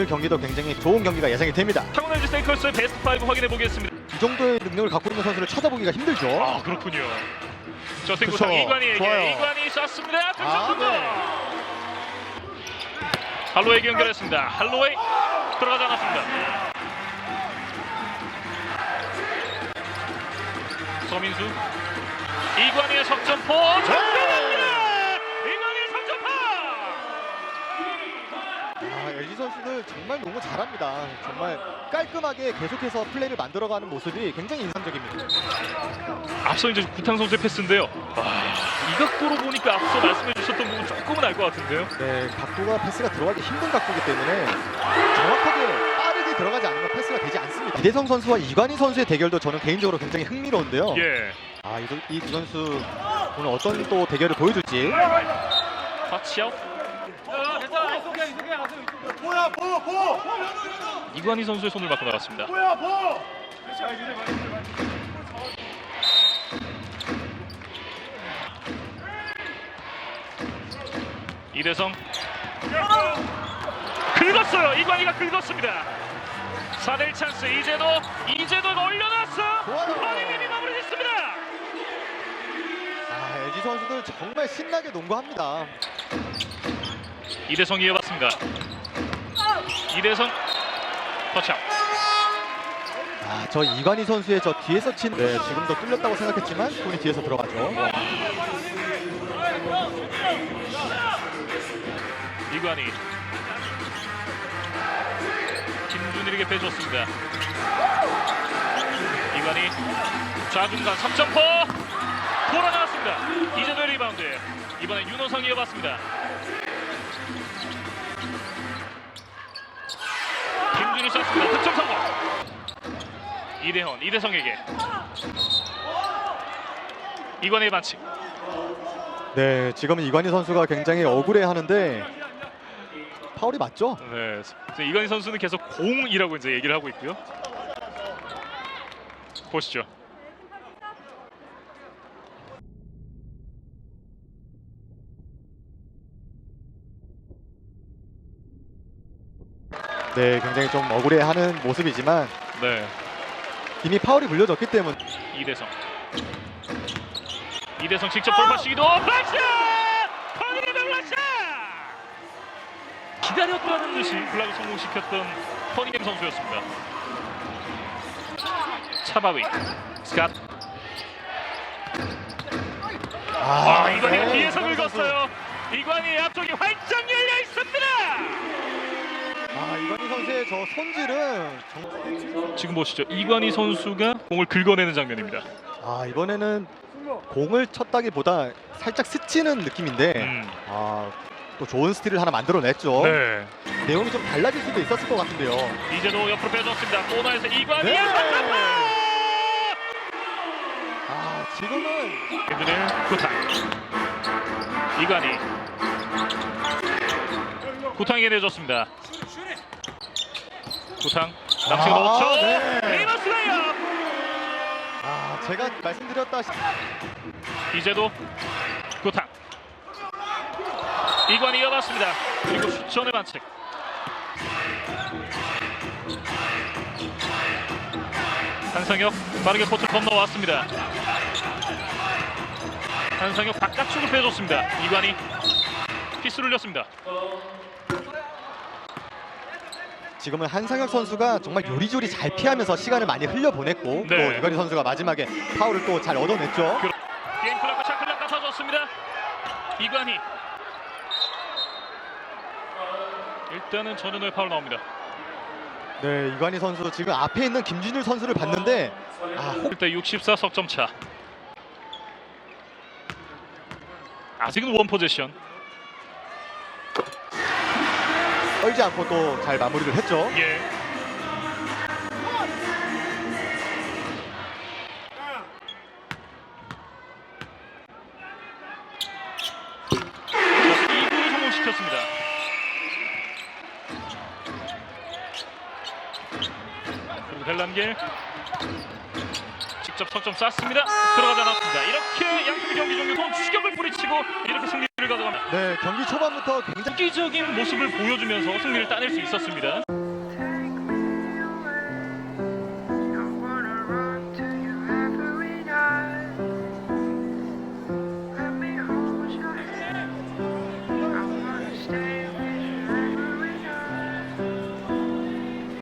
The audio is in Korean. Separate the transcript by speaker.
Speaker 1: 오늘 경기도 굉장히 좋은 경기가 예상이 됩니다.
Speaker 2: 타고난 LG 세이커스의 베스트 5 확인해 보겠습니다.
Speaker 1: 이 정도의 능력을 갖고 있는 선수를 찾아보기가 힘들죠.
Speaker 2: 아 그렇군요. 저승
Speaker 1: 그쵸.
Speaker 2: 구상 이관희에게
Speaker 1: 좋아요.
Speaker 2: 이관희 쐈습니다. 득점
Speaker 1: 아,
Speaker 2: 성공.
Speaker 1: 네.
Speaker 2: 할로웨이 연결했습니다. 할로웨이 들어가지 않았습니다. 서민수 이관희의 석점포 정
Speaker 1: 선수들 정말 너무 잘합니다. 정말 깔끔하게 계속해서 플레이를 만들어가는 모습이 굉장히 인상적입니다.
Speaker 2: 앞서 이제 구탄 선수의 패스인데요. 아, 이 각도로 보니까 앞서 말씀해 주셨던 부분 조금은 알 것 같은데요.
Speaker 1: 네, 각도가 패스가 들어가기 힘든 각도이기 때문에 정확하게 빠르게 들어가지 않으면 패스가 되지 않습니다. 이대성 선수와 이관희 선수의 대결도 저는 개인적으로 굉장히 흥미로운데요.
Speaker 2: 예.
Speaker 1: 아, 이두 선수 오늘 어떤 또 대결을 보여줄지.
Speaker 2: 터치아웃. 이관희 선수의 손을 맞고 나갔습니다. 이대성 긁었어요. 이관희가 긁었습니다. 4대1 찬스 이제도 이제도가 올려놨어. 허니님이 마무리했습니다.
Speaker 1: 아, LG 선수들 정말 신나게 농구합니다.
Speaker 2: 이대성 이어봤습니다. 이대성 터치아웃.
Speaker 1: 아, 저 이관희 선수의 저 뒤에서 친, 네, 지금도 뚫렸다고 생각했지만 손이 뒤에서 들어가죠.
Speaker 2: 이관희 김준일에게 빼줬습니다. 이관희 좌중간 3점포 돌아 나왔습니다. 이제도 리바운드 이번엔 윤호성 이어봤습니다. 김준일 쐈습니다. 득점 성공. 이대헌 이대성에게 이관희의 반칙.
Speaker 1: 네, 지금은 이관희 선수가 굉장히 억울해 하는데 파울이 맞죠?
Speaker 2: 네, 이건희 선수는 계속 공이라고 이제 얘기를 하고 있고요. 보시죠.
Speaker 1: 네, 굉장히 좀 억울해 하는 모습이지만
Speaker 2: 네,
Speaker 1: 이미 파울이 물려졌기 때문에
Speaker 2: 이대성. 이대성 직접 돌파 시도 플래시! 커닝의 플래시! 기다렸다는 듯이 블락을 성공시켰던 커닝햄 선수였습니다. 차바위, 스캇. 아, 이관희가
Speaker 1: 네,
Speaker 2: 뒤에서
Speaker 1: 선수.
Speaker 2: 긁었어요. 이관희 앞쪽이 활짝.
Speaker 1: 아, 이관희 선수의 저 손질은 정...
Speaker 2: 지금 보시죠. 이관희 선수가 공을 긁어내는 장면입니다.
Speaker 1: 아, 이번에는 공을 쳤다기보다 살짝 스치는 느낌인데
Speaker 2: 음.
Speaker 1: 아, 또 좋은 스틸을 하나 만들어냈죠.
Speaker 2: 네.
Speaker 1: 내용이 좀 달라질 수도 있었을 것 같은데요.
Speaker 2: 이제도 옆으로 빼줬습니다. 코너에서 이관희
Speaker 1: 네.
Speaker 2: 네.
Speaker 1: 아, 지금은
Speaker 2: 구탕 이관희 구탕에게 내줬습니다. 구탕 남치가
Speaker 1: 아,
Speaker 2: 넣었죠.
Speaker 1: 네.
Speaker 2: 리버스 레이업
Speaker 1: 아, 제가 말씀드렸다시피
Speaker 2: 이제도 구탕 이관희 이어봤습니다. 그리고 슈천의 반칙. 한상혁 빠르게 코트 건너왔습니다. 한상혁 바깥쪽을 빼줬습니다. 이관희 피스를 올렸습니다.
Speaker 1: 지금은 한상혁 선수가 정말 요리조리 잘 피하면서 시간을 많이 흘려보냈고
Speaker 2: 네.
Speaker 1: 또 이관희 선수가 마지막에 파울을 또 잘 얻어냈죠.
Speaker 2: 게임 클락과 샤클락 깎아줬습니다. 이관희 일단은 전현우의 파울 나옵니다.
Speaker 1: 네, 이관희 선수 지금 앞에 있는 김준일 선수를 봤는데 아, 혹
Speaker 2: 1대 64 석점 차. 아직은 원 포지션.
Speaker 1: 떨지 않고 또 잘 마무리를 했죠.
Speaker 2: 예. 자, 2구를 성공시켰습니다. 그리고 벨란겔 직접 석점 쐈습니다. 들어가지 않았습니다. 이렇게 양팀 경기 종료 후 추격을 뿌리치고 이렇게 승리를 가져갑니다.
Speaker 1: 네, 경기 초반부터 굉장히
Speaker 2: 획기적인 모습을 보여주면서 승리를 따낼 수 있었습니다.